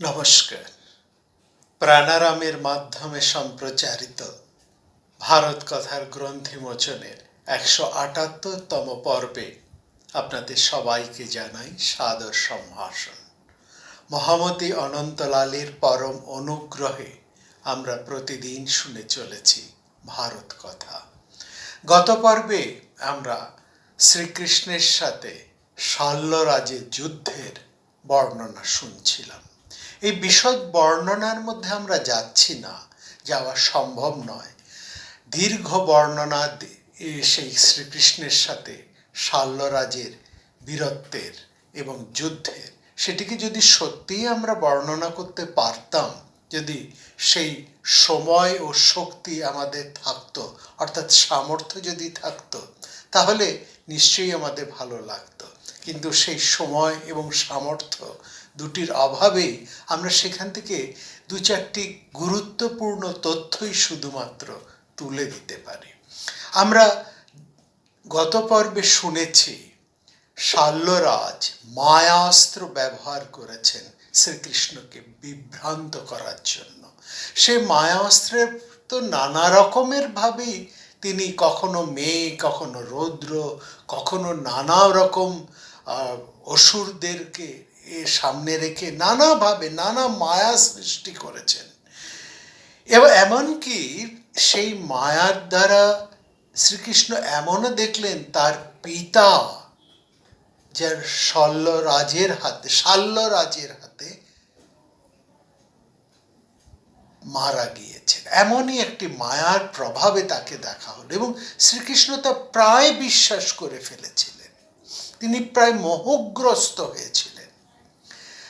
নমস্কার। প্রাণারামের মাধ্যমে সম্প্রচারিত ভারত কথার গ্রন্থিমোচনের একশো আটাত্তরতম পর্বে আপনাদের সবাইকে জানাই সাদর সম্ভাষণ। মহামতি অনন্তলালের পরম অনুগ্রহে আমরা প্রতিদিন শুনে চলেছি ভারত কথা। গত পর্বে আমরা শ্রীকৃষ্ণের সাথে শাল্যরাজের যুদ্ধের বর্ণনা শুনছিলাম। এই বিশদ বর্ণনার মধ্যে আমরা যাচ্ছি না, যাওয়া সম্ভব নয়। দীর্ঘ বর্ণনা সেই শ্রীকৃষ্ণের সাথে শাল্যরাজের বীরত্বের এবং যুদ্ধের। সেটিকে যদি সত্যিই আমরা বর্ণনা করতে পারতাম, যদি সেই সময় ও শক্তি আমাদের থাকতো, অর্থাৎ সামর্থ্য যদি থাকতো, তাহলে নিশ্চয়ই আমাদের ভালো লাগতো। কিন্তু সেই সময় এবং সামর্থ্য দুটির অভাবেই আমরা সেখান থেকে দু চারটি গুরুত্বপূর্ণ তথ্যই শুধুমাত্র তুলে দিতে পারি। আমরা গত পর্বে শুনেছি, শাল্যরাজ মায়াস্ত্র ব্যবহার করেছেন শ্রীকৃষ্ণকে বিভ্রান্ত করার জন্য। সে মায়াস্ত্রের তো নানা রকমের ভাবেই তিনি কখনো মেয়ে, কখনো রৌদ্র, কখনো নানা রকম অসুরদেরকে সামনে রেখে নানাভাবে নানা মায়া সৃষ্টি করেছেন। এবং এমনকি সেই মায়ার দ্বারা শ্রীকৃষ্ণ এমনও দেখলেন, তার পিতা যার শল্য রাজের হাতে, শাল্য রাজের হাতে মারা গিয়েছেন। এমনই একটি মায়ার প্রভাবে তাকে দেখা হলো এবং শ্রীকৃষ্ণ তা প্রায় বিশ্বাস করে ফেলেছিলেন। তিনি প্রায় মোহগ্রস্ত হয়েছিলেন।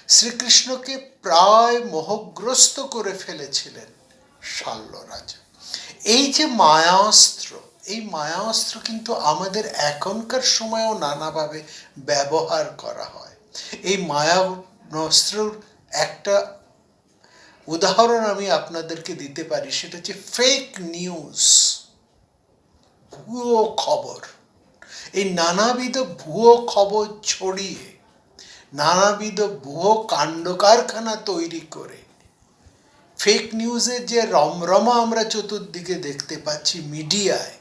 শ্রীকৃষ্ণকে প্রায় মোহগ্রস্ত করে ফেলেছিলেন শাল্যরাজ এই যে মায়াস্ত্র, এই মায়াস্ত্র কিন্তু আমাদের এখনকার সময়েও নানাভাবে ব্যবহার করা হয়। এই মায়াস্ত্রর একটা উদাহরণ আমি আপনাদেরকে দিতে পারি, সেটা হচ্ছে ফেক নিউজ ভুয়ো খবর। এই নানাবিধ ভুয়ো খবর ছড়িয়ে নানাবিধ ভুয়ো কাণ্ড কারখানা তৈরি করে। ফেক নিউজের যে রমরমা আমরা চতুর্দিকে দেখতে পাচ্ছি মিডিয়ায়,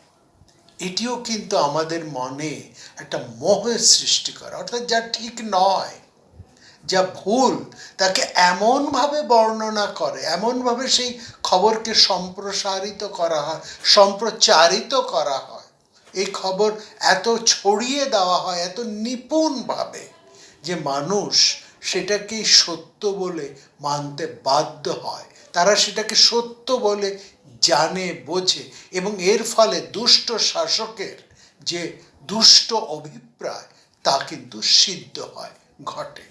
এটিও কিন্তু আমাদের মনে একটা মোহের সৃষ্টি করে, অর্থাৎ যা ঠিক নয়, যা ভুল, তাকে এমনভাবে বর্ণনা করে, এমনভাবে সেই খবরকে সম্প্রসারিত করা হয়, সম্প্রচারিত করা হয়। এই খবর এত ছড়িয়ে দেওয়া হয়, এত নিপুণভাবে। যে মানুষ সেটাকেই সত্য বলে মানতে বাধ্য হয়। তারা সেটাকে সত্য বলে জানে, বোঝে এবং এর ফলে দুষ্ট শাসকের যে দুষ্ট অভিপ্রায় তা কিন্তু সিদ্ধ হয়, ঘটে।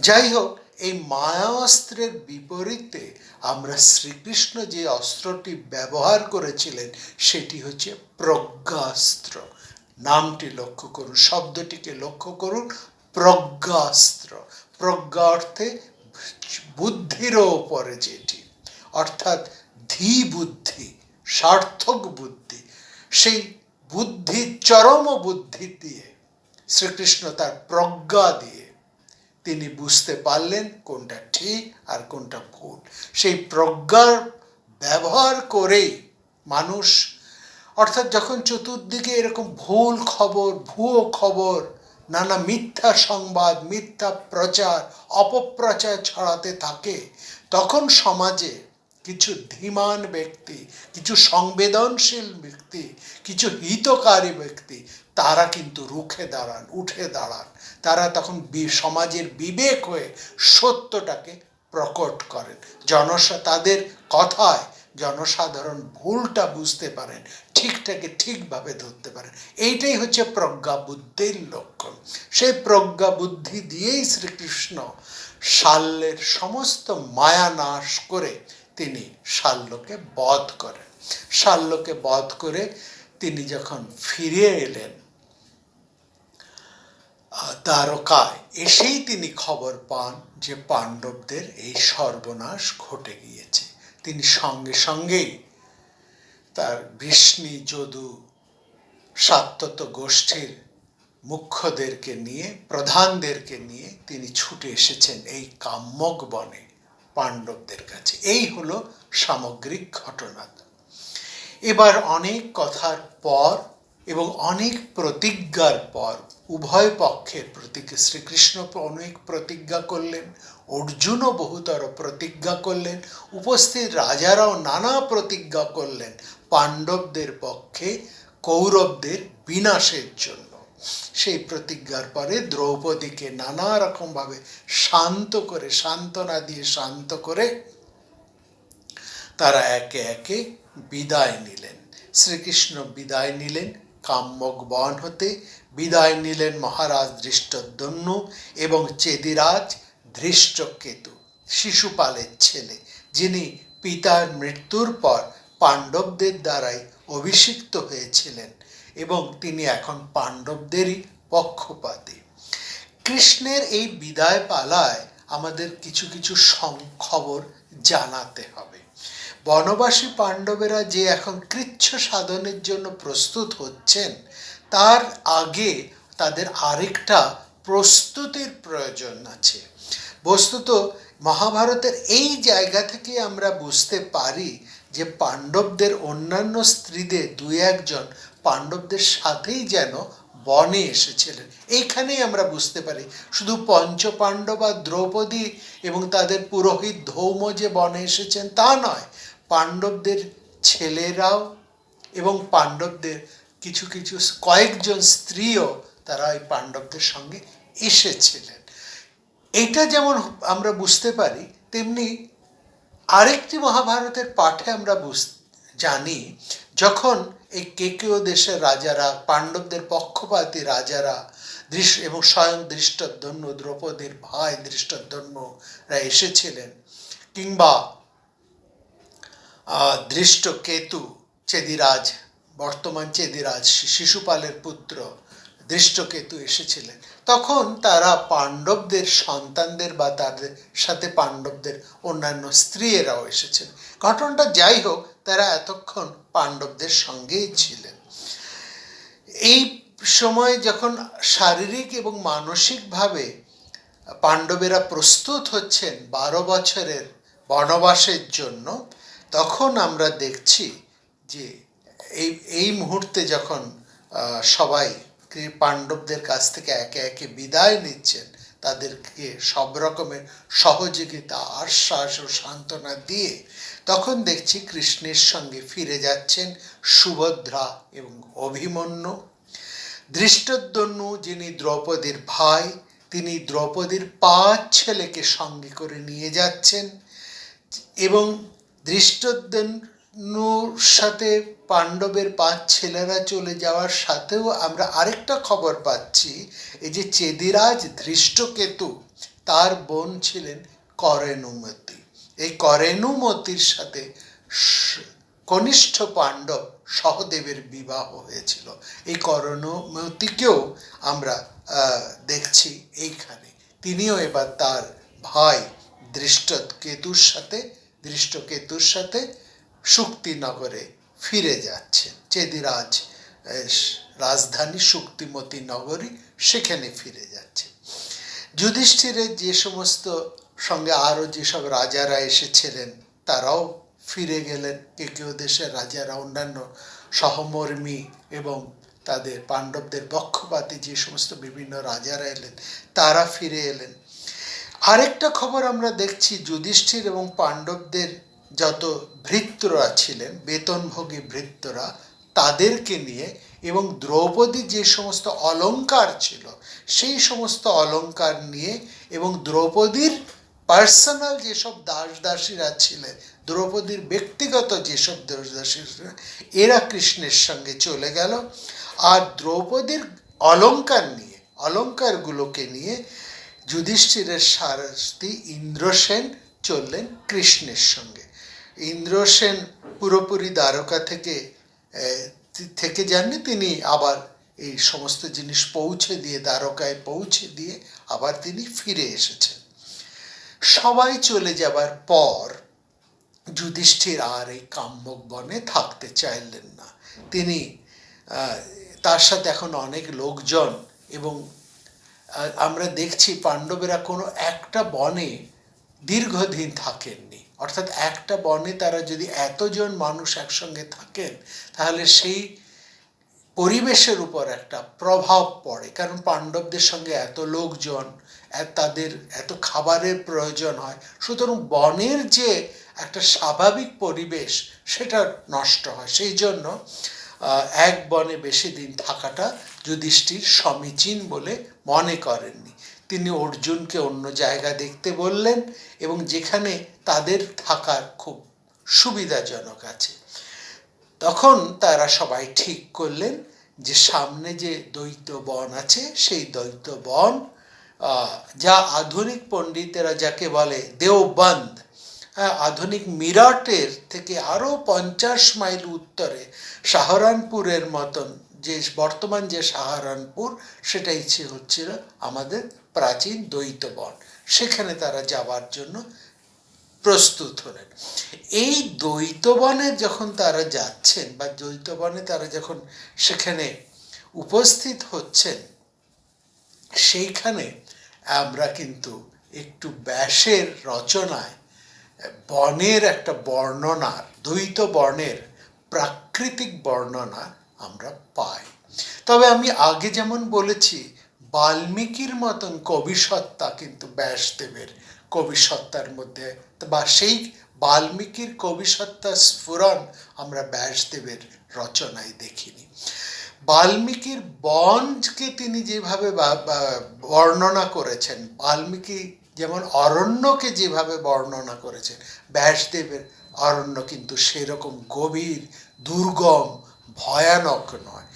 যাই হোক, এই মায়াস্ত্রের বিপরীতে আমরা শ্রীকৃষ্ণ যে অস্ত্রটি ব্যবহার করেছিলেন, সেটি হচ্ছে প্রজ্ঞাস্ত্র। নামটি লক্ষ্য করুন, শব্দটিকে লক্ষ্য করুন প্রজ্ঞাস্ত্র। প্রজ্ঞা অর্থে বুদ্ধির ওপরে যেটি। অর্থাৎ ধী বুদ্ধি সার্থক বুদ্ধি। সেই বুদ্ধি, চরম বুদ্ধি দিয়ে, শ্রীকৃষ্ণ তার প্রজ্ঞা দিয়ে তিনি বুঝতে পারলেন কোনটা ঠিক আর কোনটা ভুল। সেই প্রজ্ঞার ব্যবহার করেই মানুষ, অর্থাৎ যখন চতুর্দিকে এরকম ভুল খবর, ভুয়ো খবর নানা মিথ্যা সংবাদ, মিথ্যা প্রচার, অপপ্রচার ছড়াতে থাকে। তখন সমাজে কিছু ধীমান ব্যক্তি, কিছু সংবেদনশীল ব্যক্তি, কিছু হিতকারী ব্যক্তি, তারা কিন্তু রুখে দাঁড়ান, উঠে দাঁড়ান। তারা তখন সমাজের বিবেক হয়ে সত্যটাকে প্রকট করেন। জনসা, তাদের কথায় জনসাধারণ ভুলটা বুঝতে পারেন, ঠিকটাকে ঠিকভাবে ধরতে পারেন। এইটাই হচ্ছে প্রজ্ঞা বুদ্ধির লক্ষণ। সেই প্রজ্ঞা বুদ্ধি দিয়েই শ্রীকৃষ্ণ শাল্যের সমস্ত মায়া নাশ করে তিনি শাল্যকে বধ করেন। শাল্যকে বধ করে তিনি যখন ফিরে এলেন দ্বারকায় এসেই তিনি খবর পান যে পাণ্ডবদের এই সর্বনাশ ঘটে গিয়েছে। তিনি সঙ্গে সঙ্গেই তার বৃষ্ণি যদু সাত্যত গোষ্ঠীর মুখ্যদেরকে নিয়ে, প্রধানদেরকে নিয়ে তিনি ছুটে এসেছেন এই কাম্যক বনে পাণ্ডবদের কাছে। এই হলো সামগ্রিক ঘটনা। এবার অনেক কথার পর এবং অনেক প্রতিজ্ঞার পর উভয় পক্ষের প্রতিজ্ঞা শ্রীকৃষ্ণ অনেক প্রতিজ্ঞা করলেন। অর্জুনও বহুতর প্রতিজ্ঞা করলেন, উপস্থিত রাজারাও নানা প্রতিজ্ঞা করলেন পাণ্ডবদের পক্ষে, কৌরবদের বিনাশের জন্য। সেই প্রতিজ্ঞার পরে দ্রৌপদীকে নানা রকমভাবে শান্ত করে, সান্ত্বনা দিয়ে শান্ত করে তারা একে একে বিদায় নিলেন। শ্রীকৃষ্ণ বিদায় নিলেন, কাম্যক বন হতে বিদায় নিলেন মহারাজ দৃষ্টদ্যন্য এবং চেদিরাজ ধৃষ্টকেতু, শিশুপালের ছেলে, যিনি পিতার মৃত্যুর পর পাণ্ডবদের দ্বারাই অভিষিক্ত হয়েছিলেন এবং তিনি এখন পাণ্ডবদেরই পক্ষপাতী। কৃষ্ণের এই বিদায় পালায় আমাদের কিছু কিছু খবর জানাতে হবে। বনবাসী পাণ্ডবেরা যে এখন কৃচ্ছ সাধনের জন্য প্রস্তুত হচ্ছেন, তার আগে তাদের আরেকটা প্রস্তুতির প্রয়োজন আছে। বস্তুত মহাভারতের এই জায়গা থেকে আমরা বুঝতে পারি যে পাণ্ডবদের অন্যান্য স্ত্রীদের দুই একজন পাণ্ডবদের সাথেই যেন বনে এসেছিলেন। এইখানেই আমরা বুঝতে পারি, শুধু পঞ্চ পাণ্ডব আর দ্রৌপদী এবং তাদের পুরোহিত ধৌম যে বনে এসেছেন তা নয়, পাণ্ডবদের ছেলেরাও এবং পাণ্ডবদের কিছু কিছু কয়েকজন স্ত্রীও তারা ওই পাণ্ডবদের সঙ্গে এসেছিলেন। এটা যেমন আমরা বুঝতে পারি, তেমনি আরেকটি মহাভারতের পাঠে আমরা জানি, যখন এই কেকেও দেশের রাজারা, পাণ্ডবদের পক্ষপাতী রাজারা দৃশ্য এবং স্বয়ং দৃষ্টধন্য দ্রৌপদীর ভাই দৃষ্টধন্যরা এসেছিলেন, কিংবা দৃষ্ট কেতু, চেদিরাজ, বর্তমান চেদিরাজ শিশুপালের পুত্র দৃষ্টকেতু এসেছিলেন। তখন তারা পাণ্ডবদের সন্তানদের বা তাদের সাথে পাণ্ডবদের অন্যান্য স্ত্রীরাও এসেছেন। ঘটনাটা যাই হোক, তারা এতক্ষণ পাণ্ডবদের সঙ্গেই ছিলেন। এই সময় যখন শারীরিক এবং মানসিকভাবে পাণ্ডবেরা প্রস্তুত হচ্ছেন বারো বছরের বনবাসের জন্য, তখন আমরা দেখছি যে এই এই মুহূর্তে যখন সবাই পাণ্ডবদের কাছ থেকে একে একে বিদায় নিচ্ছেন। তাদেরকে সব রকমের সহযোগিতা, আশ্বাস ও সান্ত্বনা দিয়ে তখন দেখছি কৃষ্ণের সঙ্গে ফিরে যাচ্ছেন সুভদ্রা এবং অভিমন্যু। দৃষ্টদ্যন্যু যিনি দ্রৌপদীর ভাই, তিনি দ্রৌপদীর পাঁচ ছেলেকে সঙ্গে করে নিয়ে যাচ্ছেন এবং দৃষ্টদ্যনুর সাথে পাণ্ডবের পাঁচ ছেলেরা চলে যাওয়ার সাথেও আমরা আরেকটা খবর পাচ্ছি। এই যে চেদিরাজ ধৃষ্টকেতু, তার বোন ছিলেন করেনুমতি। এই করেনুমতির সাথে কনিষ্ঠ পাণ্ডব সহদেবের বিবাহ হয়েছিল। এই করণমতিকেও আমরা দেখছি এইখানে। তিনিও এবার তার ভাই দৃষ্ট কেতুর সাথে দৃষ্টকেতুর সাথে শুক্তিনগরে ফিরে যাচ্ছেন চেদিরাজ রাজধানী শুক্তিমতী নগরী সেখানে ফিরে যাচ্ছে। যুধিষ্ঠিরের যে সমস্ত সঙ্গে আরও যেসব রাজারা এসেছিলেন, তারাও ফিরে গেলেন। কে কেউ দেশের রাজারা অন্যান্য সহমর্মী এবং তাদের পাণ্ডবদের পক্ষপাতী যে সমস্ত বিভিন্ন রাজারা এলেন, তারা ফিরে এলেন। আরেকটা খবর আমরা দেখছি, যুধিষ্ঠির এবং পাণ্ডবদের যত ভৃত্যরা ছিলেন, বেতনভোগী ভৃত্যরা, তাদেরকে নিয়ে এবং দ্রৌপদী যে সমস্ত অলঙ্কার ছিল, সেই সমস্ত অলঙ্কার নিয়ে এবং দ্রৌপদীর পার্সোনাল যেসব দাস দাসীরা ছিলেন, দ্রৌপদীর ব্যক্তিগত যেসব দাস এরা কৃষ্ণের সঙ্গে চলে গেল। আর দ্রৌপদীর অলঙ্কার নিয়ে, অলঙ্কারগুলোকে নিয়ে যুধিষ্ঠিরের সারথী ইন্দ্রসেন চললেন কৃষ্ণের সঙ্গে। ইন্দ্রসেন পুরোপুরি দ্বারকা থেকে থেকে যাননি, তিনি আবার এই সমস্ত জিনিস পৌঁছে দিয়ে, দ্বারকায় পৌঁছে দিয়ে আবার তিনি ফিরে এসেছেন। সবাই চলে যাবার পর যুধিষ্ঠির আর এই কাম্যক বনে থাকতে চাইলেন না। তিনি তার সাথে এখন অনেক লোকজন এবং আমরা দেখছি পাণ্ডবেরা কোনো একটা বনে দীর্ঘদিন থাকেননি। অর্থাৎ একটা বনে তারা যদি এতজন মানুষ একসঙ্গে থাকেন, তাহলে সেই পরিবেশের উপর একটা প্রভাব পড়ে। কারণ পাণ্ডবদের সঙ্গে এত লোকজন তাদের এত খাবারের প্রয়োজন হয়। সুতরাং বনের যে একটা স্বাভাবিক পরিবেশ, সেটা নষ্ট হয়। সেই জন্য এক বনে বেশি দিন থাকাটা যুধিষ্ঠির সমীচীন বলে মনে করেননি। তিনি অর্জুনকে অন্য জায়গা দেখতে বললেন এবং যেখানে তাদের থাকার খুব সুবিধাজনক আছে। তখন তারা সবাই ঠিক করলেন যে সামনে যে দ্বৈত বন আছে, সেই দ্বৈত বন যা আধুনিক পণ্ডিতেরা যাকে বলে দেওবন্দ হ্যাঁ আধুনিক মিরাটের থেকে আরও পঞ্চাশ মাইল উত্তরে সাহারানপুরের মতন যে, বর্তমান যে সাহারানপুর, সেটাই হচ্ছিল আমাদের প্রাচীন দ্বৈত বন। সেখানে তারা যাবার জন্য প্রস্তুত হলেন। এই দ্বৈত বনে যখন তারা যাচ্ছেন বা দ্বৈতবনে তারা যখন সেখানে উপস্থিত হচ্ছেন, সেইখানে আমরা কিন্তু একটু ব্যাসের রচনায়, বনের একটা বর্ণনার দ্বৈত বর্ণের প্রাকৃতিক বর্ণনা আমরা পাই। তবে আমি আগে যেমন বলেছি, বাল্মীকির মতন কবিসত্তা কিন্তু ব্যাসদেবের কবিসত্তার মধ্যে। বা সেই বাল্মীকির কবিসত্তার স্ফুরণ আমরা ব্যাসদেবের রচনায় দেখিনি। বাল্মীকির বনকে তিনি যেভাবে বর্ণনা করেছেন, বাল্মীকি যেমন অরণ্যকে যেভাবে বর্ণনা করেছেন, ব্যাসদেবের অরণ্য কিন্তু সেরকম গভীর, দুর্গম, ভয়ানক নয়।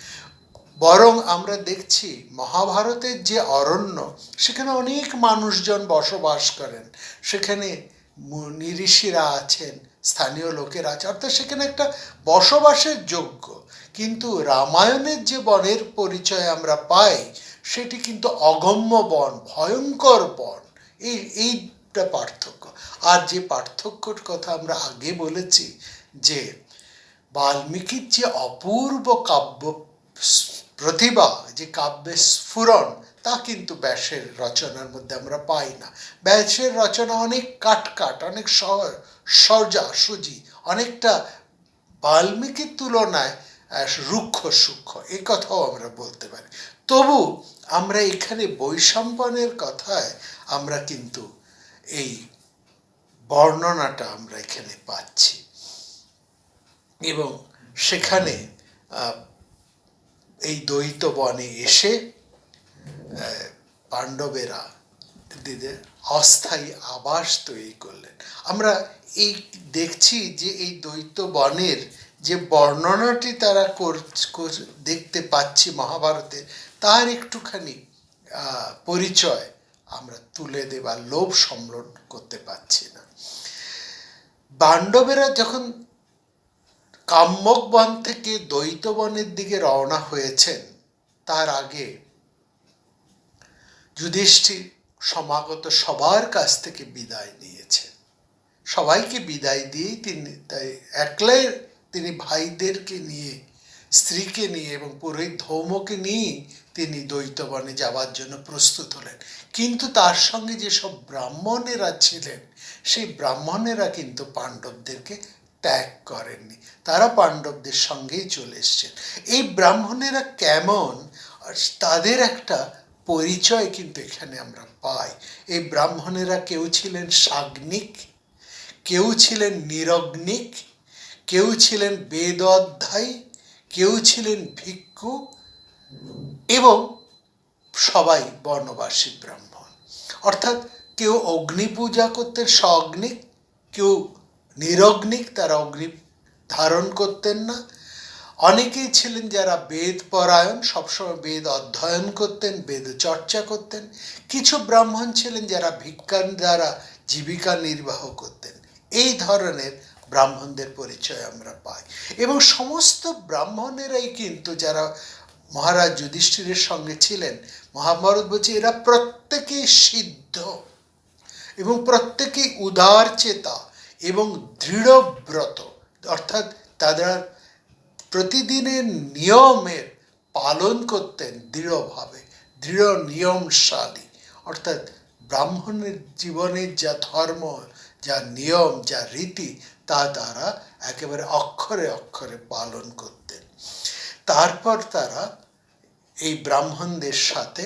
বরং আমরা দেখছি মহাভারতের যে অরণ্য, সেখানে অনেক মানুষজন বসবাস করেন। সেখানে নিঋষিরা আছেন, স্থানীয় লোকেরা আছে অর্থাৎ সেখানে একটা বসবাসের যোগ্য। কিন্তু রামায়ণের যে বনের পরিচয় আমরা পাই, সেটি কিন্তু অগম্য বন, ভয়ঙ্কর বন। এই, এইটা পার্থক্য। আর যে পার্থক্যর কথা আমরা আগে বলেছি, যে বাল্মীকির যে অপূর্ব কাব্য প্রতিভা যে কাব্যের স্ফুরণ, তা কিন্তু ব্যাসের রচনার মধ্যে আমরা পাই না। ব্যাসের রচনা অনেক কাটকাট, অনেক সজা সুজি, অনেকটা বাল্মীকির তুলনায় রুক্ষ সূক্ষ্ম এ কথাও আমরা বলতে পারি। তবু আমরা এখানে বৈষম্পনের কথায় আমরা কিন্তু এই বর্ণনাটা আমরা এখানে পাচ্ছি। এবং সেখানে এই দ্বৈত বনে এসে পাণ্ডবেরা অস্থায়ী আবাস তৈরি করলেন। আমরা এই দেখছি যে এই দ্বৈত বনের যে বর্ণনাটি তারা দেখতে পাচ্ছি মহাভারতে, তার একটুখানি পরিচয় আমরা তুলে দেবার লোভ সম্বরণ করতে পারছি না। পাণ্ডবেরা যখন কাম্যক বন থেকে দ্বৈত বনের দিকে রওনা হয়েছেন, তার আগে যুধিষ্ঠির সমাগত সবার কাছ থেকে বিদায় নিয়েছেন। সবাইকে বিদায় দিয়েই তিনি তাই একলাই তিনি ভাইদেরকে নিয়ে, স্ত্রীকে নিয়ে এবং পুরোহিত ধৌমকে নিয়েই তিনি দ্বৈতবনে যাওয়ার জন্য প্রস্তুত হলেন। কিন্তু তার সঙ্গে যেসব ব্রাহ্মণেরা ছিলেন, সেই ব্রাহ্মণেরা কিন্তু পাণ্ডবদেরকে ত্যাগ করেননি। তারা পাণ্ডবদের সঙ্গেই চলে এসছেন। এই ব্রাহ্মণেরা কেমন? তাদের একটা পরিচয় কিন্তু এখানে আমরা পাই। এই ব্রাহ্মণেরা কেউ ছিলেন সাগ্নিক, কেউ ছিলেন নিরগ্নিক, কেউ ছিলেন বেদ অধ্যায়ী কেউ ছিলেন ভিক্ষু এবং সবাই বর্ণবাসী ব্রাহ্মণ। অর্থাৎ কেউ অগ্নি পূজা করতেন, স্বগ্নিক, কেউ নিরগ্নিক তারা অগ্নি ধারণ করতেন না। অনেকেই ছিলেন যারা বেদ পরায়ণ, সবসময় বেদ অধ্যয়ন করতেন, বেদ চর্চা করতেন। কিছু ব্রাহ্মণ ছিলেন যারা ভিক্ষার দ্বারা জীবিকা নির্বাহ করতেন। এই ধরনের ব্রাহ্মণদের পরিচয় আমরা পাই। এবং সমস্ত ব্রাহ্মণেরাই কিন্তু যারা মহারাজ যুধিষ্ঠিরের সঙ্গে ছিলেন, মহাভারত বলছে এরা প্রত্যেকেই সিদ্ধ এবং প্রত্যেকেই উদার চেতা। এবং দৃঢ়ব্রত, অর্থাৎ তারা প্রতিদিনের নিয়মের পালন করতেন দৃঢ়ভাবে, দৃঢ় নিয়মশালী। অর্থাৎ ব্রাহ্মণের জীবনের যা ধর্ম, যা নিয়ম, যা রীতি, তা তারা একেবারে অক্ষরে অক্ষরে পালন করতেন। তারপর তারা এই ব্রাহ্মণদের সাথে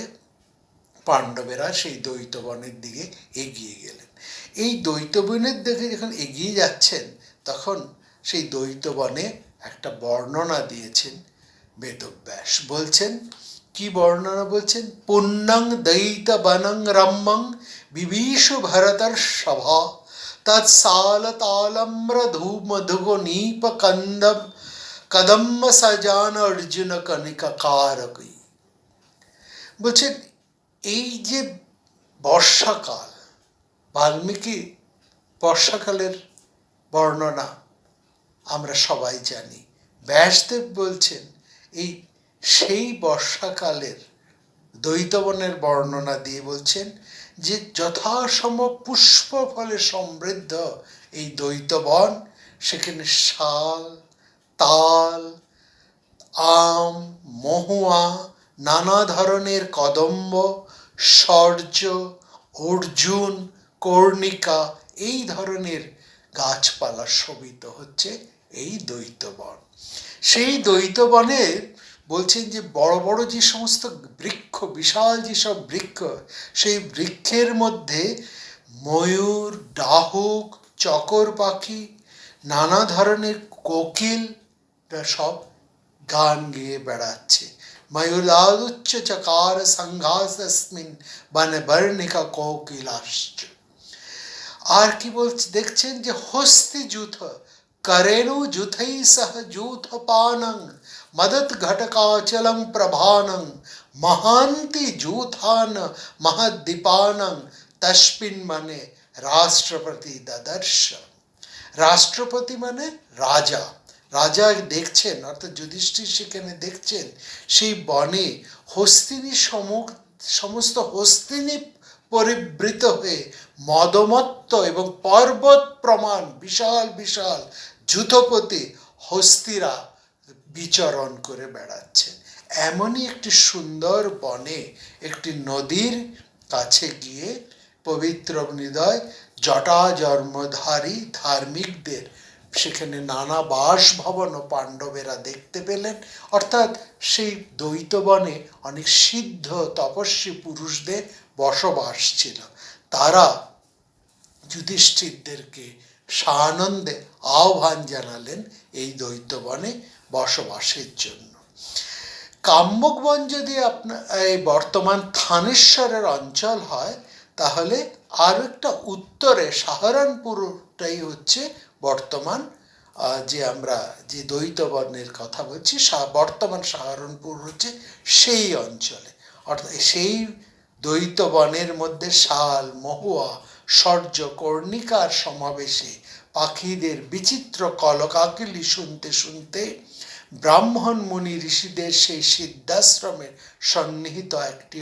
পাণ্ডবেরা সেই দ্বৈতবনের দিকে এগিয়ে গেলেন। এই দ্বৈতবনের দিকে যখন এগিয়ে যাচ্ছেন, তখন সেই দ্বৈতবনে একটা বর্ণনা দিয়েছেন, বেদব্যাস বলছেন, কি বর্ণনা বলছেন? পুণ্যং দৈত বনং রম্যং বিভীষু ভরতর সভা তৎসাল তালম্র ধূম ধুগ নীপ কন্দম কদম্ব সজান অর্জুন কনিকা বলছেন, এই যে বর্ষাকাল বাল্মীকি বর্ষাকালের বর্ণনা আমরা সবাই জানি। ব্যাসদেব বলছেন, এই সেই বর্ষাকালের দ্বৈতবনের বর্ণনা দিয়ে বলছেন যে যথাসম্ভব পুষ্প ফলে সমৃদ্ধ এই দ্বৈতবন সেখানে শাল, তাল, আম, মহুয়া, নানা ধরনের কদম্ব সর্য অর্জুন কর্ণিকা, এই ধরনের গাছপালা শোভিত হচ্ছে এই দ্বৈতবন। সেই দ্বৈতবনে বলছেন যে বড় বড় যে সমস্ত বৃক্ষ, বিশাল যেসব বৃক্ষ, সেই বৃক্ষের মধ্যে ময়ূর, ডাহুক, চকর পাখি, নানা ধরনের কোকিল সব গান গেয়ে বেড়াচ্ছে। ময়ূলাদুচ্চ চকার বর্ণিকা কোকিলাশ্চ। আর কি বলছে, দেখছেন যে হস্তি যুথ, করেণু যুথৈ সহ যুথ পানং, মদত ঘটকাচলং প্রভানং, মহান্তি যুথান মহদ্দীপানং, তস্মিন মানে রাষ্ট্রপতি দদর্শ রাষ্ট্রপতি মানে রাজা। রাজা দেখছেন, অর্থাৎ যুধিষ্ঠির সেখানে দেখছেন, সেই বনে হস্তিনী সমস্ত হস্তিনী পরিবৃত হয়ে মদমত্ত এবং পর্বত প্রমাণ, বিশাল বিশাল যুথপতি হস্তিরা বিচরণ করে বেড়াচ্ছেন। এমনই একটি সুন্দর বনে, একটি নদীর কাছে গিয়ে পবিত্র হৃদয় জটা জন্মধারী ধার্মিকদের, সেখানে নানা বাসভবন ও পাণ্ডবেরা দেখতে পেলেন। অর্থাৎ সেই দ্বৈতবনে অনেক সিদ্ধ তপস্বী পুরুষদের বসবাস ছিল। তারা যুধিষ্ঠিরদেরকে সানন্দে আহ্বান জানালেন এই দ্বৈতবনে বসবাসের জন্য। কাম্যকবন যদি আপনার এই বর্তমান থানেশ্বরের অঞ্চল হয়, তাহলে আর একটা উত্তরে সাহারানপুরটাই হচ্ছে বর্তমান যে আমরা যে দ্বৈতবর্ণের কথা বলছি বর্তমান সাহারনপুর হচ্ছে সেই অঞ্চলে। অর্থাৎ সেই দ্বৈতবনের মধ্যে শাল, মহুয়া সর্য কর্ণিকার সমাবেশে পাখিদের বিচিত্র কলকাকলি শুনতে শুনতে ব্রাহ্মণ মুনি ঋষিদের সেই সিদ্ধাশ্রমের সন্নিহিত একটি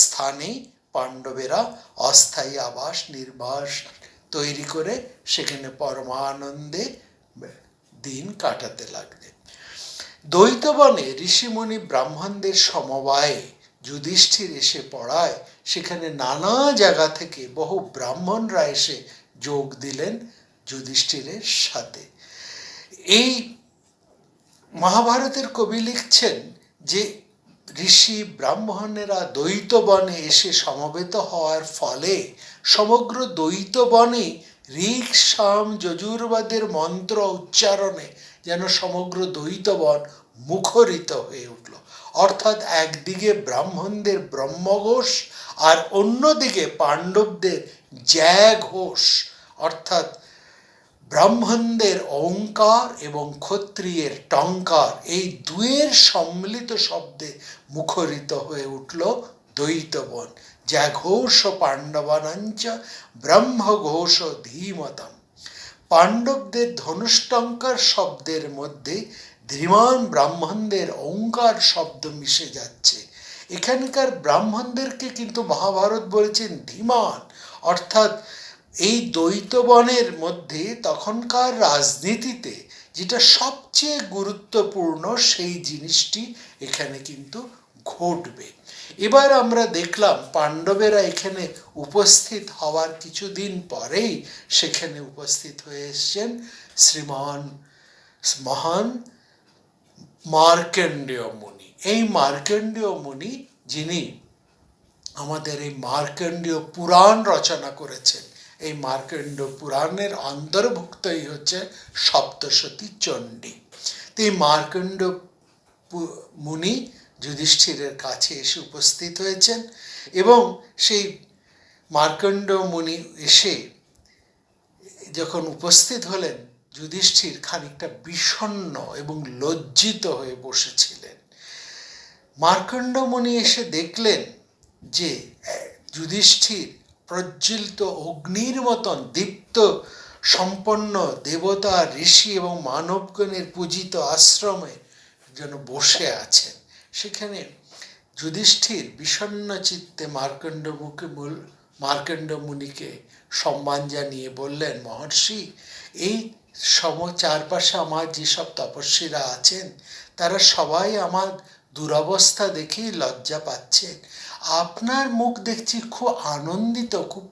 স্থানে পাণ্ডবেরা অস্থায়ী আবাস, নির্বাস তৈরি করে সেখানে পরমানন্দে দিন কাটাতে লাগলেন। দ্বৈতবনে ঋষিমুনি ব্রাহ্মণদের সমবায়ে যুধিষ্ঠির এসে পড়ায়, সেখানে নানা জায়গা থেকে বহু ব্রাহ্মণরা এসে যোগ দিলেন যুধিষ্ঠিরের সাথে। এই মহাভারতের কবি লিখছেন যে, ঋষি ব্রাহ্মণেরা দ্বৈত বনে এসে সমবেত হওয়ার ফলে সমগ্র দ্বৈত বনে ঋক, সাম, যজুর্বাদের মন্ত্র উচ্চারণে যেন সমগ্র দ্বৈত বন মুখরিত হয়ে উঠল। অর্থাৎ একদিকে ব্রাহ্মণদের ব্রহ্মঘোষ আর অন্যদিকে পাণ্ডবদের জ্যা ঘোষ অর্থাৎ ব্রাহ্মণদের অহংকার এবং ক্ষত্রিয়ের টঙ্কার এই দুয়ের সম্মিলিত শব্দে মুখরিত হয়ে উঠল দ্বৈতবন। যা ঘোষ পাণ্ডবানাঞ্চ, ব্রহ্মঘোষ ধীমতম। পাণ্ডবদের ধনুষ্টঙ্কার শব্দের মধ্যে ধীমান ব্রাহ্মণদের ওঙ্কার শব্দ মিশে যাচ্ছে। এখানকার ব্রাহ্মণদেরকে কিন্তু মহাভারত বলেছেন ধীমান। অর্থাৎ এই দ্বৈতবনের মধ্যে তখনকার রাজনীতিতে যেটা সবচেয়ে গুরুত্বপূর্ণ সেই জিনিসটি এখানে কিন্তু ঘটবে। এবার আমরা দেখলাম পাণ্ডবেরা এখানে উপস্থিত হওয়ার কিছুদিন পরেই সেখানে উপস্থিত হয়ে এসছেন শ্রীমান, মহান মার্কেন্ডেয় মুনি এই মার্কেন্ডেয় মুনি যিনি আমাদের এই মার্কেন্ডীয় পুরাণ রচনা করেছেন, এই মার্কেন্ড পুরাণের অন্তর্ভুক্তই হচ্ছে সপ্তশতী চণ্ডী। তো এই মার্কেন্ড মুনি যুধিষ্ঠিরের কাছে এসে উপস্থিত হয়েছেন এবং সেই মার্কণ্ড মুনি এসে যখন উপস্থিত হলেন যুধিষ্ঠির খানিকটা বিষণ্ন এবং লজ্জিত হয়ে বসেছিলেন। মার্কণ্ড মুনি এসে দেখলেন যে, যুধিষ্ঠির প্রজ্বলিত অগ্নির মতন দীপ্ত, সম্পন্ন দেবতা, ঋষি এবং মানবগণের পূজিত আশ্রমে যেন বসে আছেন। সেখানে যুধিষ্ঠির বিষণ্ন চিত্তে মার্কণ্ড মুখে মার্কণ্ড মুনিকে সম্মান জানিয়ে বললেন, মহর্ষি, এই সম চারপাশে আমার যেসব তপস্বীরা আছেন, তারা সবাই আমার দুরবস্থা দেখেই লজ্জা পাচ্ছেন। আপনার মুখ দেখছি খুব আনন্দিত, খুব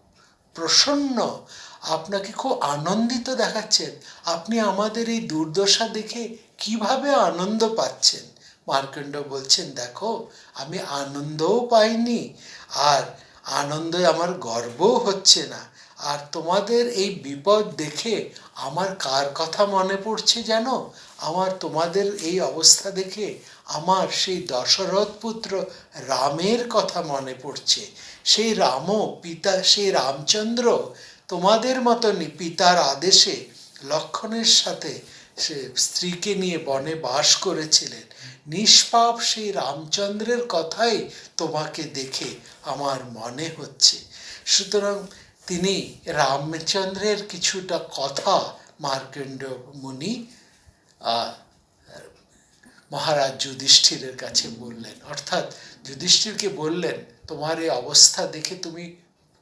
প্রসন্ন। আপনাকে খুব আনন্দিত দেখাচ্ছেন। আপনি আমাদের এই দুর্দশা দেখে কীভাবে আনন্দ পাচ্ছেন? মার্কণ্ড বলছেন, দেখো, আমি আনন্দও পাইনি, আর আনন্দে আমার গর্বও হচ্ছে না। আর তোমাদের এই বিপদ দেখে আমার কার কথা মনে পড়ছে জানো আমার তোমাদের এই অবস্থা দেখে আমার সেই দশরথ পুত্র রামের কথা মনে পড়ছে। সেই রামও পিতা, সেই রামচন্দ্র তোমাদের মতনই পিতার আদেশে লক্ষণের সাথে সে স্ত্রীকে নিয়ে বনে বাস করেছিলেন। নিষ্পাপ সেই রামচন্দ্রের কথাই তোমাকে দেখে আমার মনে হচ্ছে। সুতরাং তিনি রামচন্দ্রের কিছুটা কথা মার্কেন্ড মুনি মহারাজ যুধিষ্ঠিরের কাছে বললেন। অর্থাৎ যুধিষ্ঠিরকে বললেন, তোমার এই অবস্থা দেখে তুমি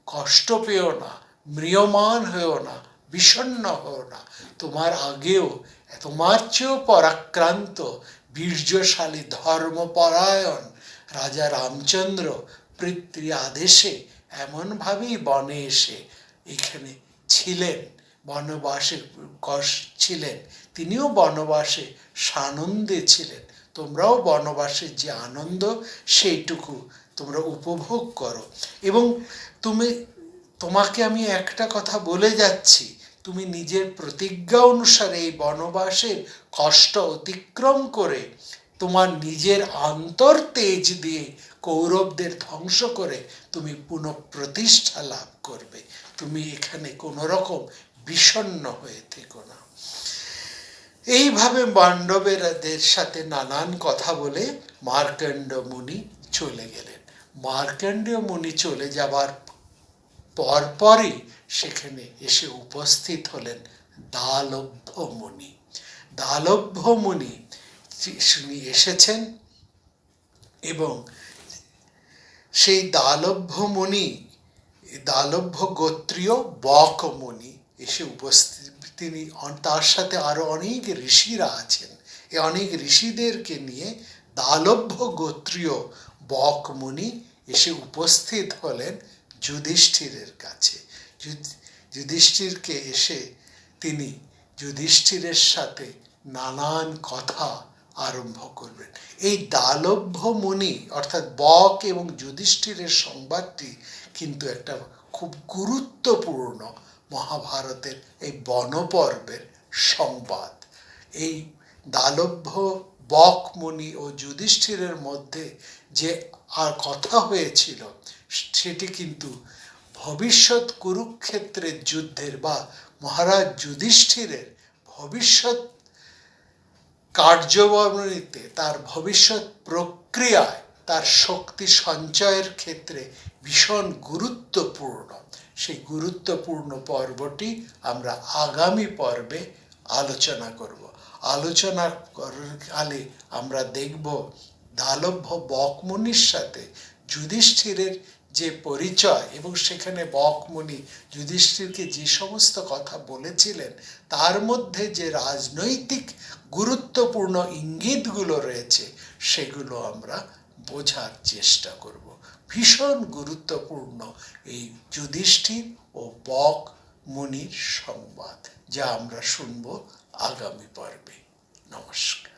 কষ্ট পেও না, ম্রিয়মান হয়েও না বিষণ্ন হও না। তোমার আগেও তোমার চেয়েও পরাক্রান্ত, বীর্যশালী ধর্মপরায়ণ রাজা রামচন্দ্র পিতৃ আদেশে এমনভাবেই বনে এসে এখানে ছিলেন, বনবাসে কষ ছিলেন। তিনিও বনবাসে সানন্দে ছিলেন। তোমরাও বনবাসের যে আনন্দ, সেইটুকু তোমরা উপভোগ করো। এবং তুমি, তোমাকে আমি একটা কথা বলে যাচ্ছি। তুমি নিজের প্রতিজ্ঞা অনুসারে এই বনবাসের কষ্ট অতিক্রম করে তোমার নিজের অন্তর তেজ দিয়ে কৌরবদের ধ্বংস করে তুমি পুনঃপ্রতিষ্ঠা লাভ করবে। তুমি এখানে কোনো রকম বিষণ্ন হয়ে থেকো না। এইভাবে পাণ্ডবেরাদের সাথে নানান কথা বলে মার্কণ্ড মুনি চলে গেলেন। মার্কণ্ড মুনি চলে যাবার পরপরই সেখানে এসে উপস্থিত হলেন দালভ্য মুনি। দালভ্য মুনি এসেছেন এবং সেই দালভ্য মুনি দালভ্য গোত্রীয় বক এসে উপস্থিত তিনি তার সাথে আরও অনেক ঋষিরা আছেন। এ অনেক ঋষিদেরকে নিয়ে দালভ্য গোত্রীয় বক মুনি এসে উপস্থিত হলেন যুধিষ্ঠিরের কাছে। যুধিষ্ঠিরকে এসে তিনি যুধিষ্ঠিরের সাথে নানান কথা আরম্ভ করবেন। এই দালভ্য মুনি, অর্থাৎ বক এবং যুধিষ্ঠিরের সংবাদটি কিন্তু একটা খুব গুরুত্বপূর্ণ মহাভারতের এই বনপর্বের সংবাদ। এই দালভ্য বক মুনি ও যুধিষ্ঠিরের মধ্যে যে আর কথা হয়েছিল, সেটি কিন্তু ভবিষ্যৎ কুরুক্ষেত্রের যুদ্ধের বা মহারাজ যুধিষ্ঠিরের ভবিষ্যৎ কার্যবর্ণনীতে তার ভবিষ্যৎ প্রক্রিয়ায় তার শক্তি সঞ্চয়ের ক্ষেত্রে ভীষণ গুরুত্বপূর্ণ। সেই গুরুত্বপূর্ণ পর্বটি আমরা আগামী পর্বে আলোচনা করব। আলোচনা কালে আমরা দেখব দালভ্য বকমনির সাথে যুধিষ্ঠিরের যে পরিচয় এবং সেখানে বকমণি যুধিষ্ঠিরকে যে সমস্ত কথা বলেছিলেন, তার মধ্যে যে রাজনৈতিক গুরুত্বপূর্ণ ইঙ্গিতগুলো রয়েছে, সেগুলো আমরা বোঝার চেষ্টা করব। ভীষণ গুরুত্বপূর্ণ এই যুধিষ্ঠির ও বক মুনির সংবাদ, যা আমরা শুনব আগামী পর্বে। নমস্কার।